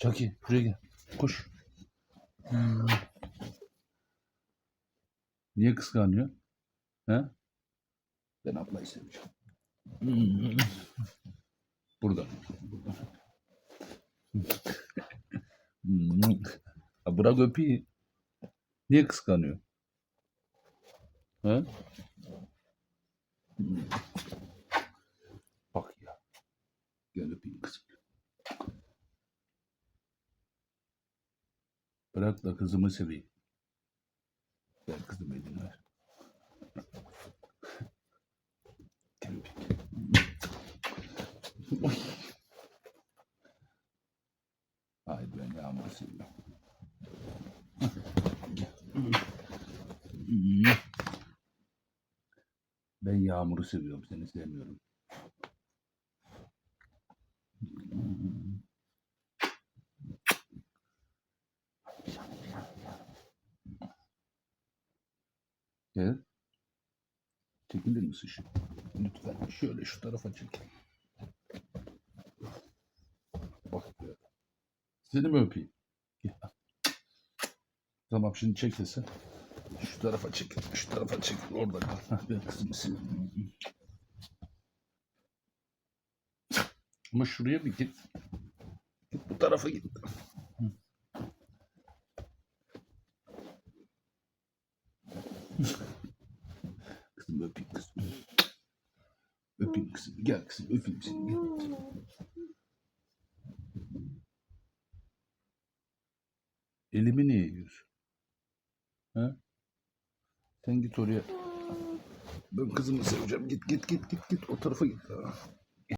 Çaki buraya gel. Koş. Hmm. Niye kıskanıyor? He? Ben ablayı seveceğim. Hmm. Burada. Burada. Hmm. Bırak öpeyim. Niye kıskanıyor? He? Bak ya. Gel öpeyim kızım. Bırak da kızımı seveyim. Gel kızım elini ver. Hayır ben yağmuru seviyorum. Ben yağmuru seviyorum, seni sevmiyorum. Gel. Çekilir misin şu? Lütfen şöyle şu tarafa çekil. Bak. Seni mi öpeyim? Tamam şimdi çek sesi. Şu tarafa çekil. Şu tarafa çekil. Orada kal. Seviyorum. Ama şuraya bir git. Git bu tarafa git. Kızım öpeyim kızım. Öpeyim kızım. Gel kızım öpeyim seni. Gel. Elimi niye yiyorsun? Ha? Sen git oraya. Ben kızımı seveceğim. Git git git git git. O tarafa git. Ah.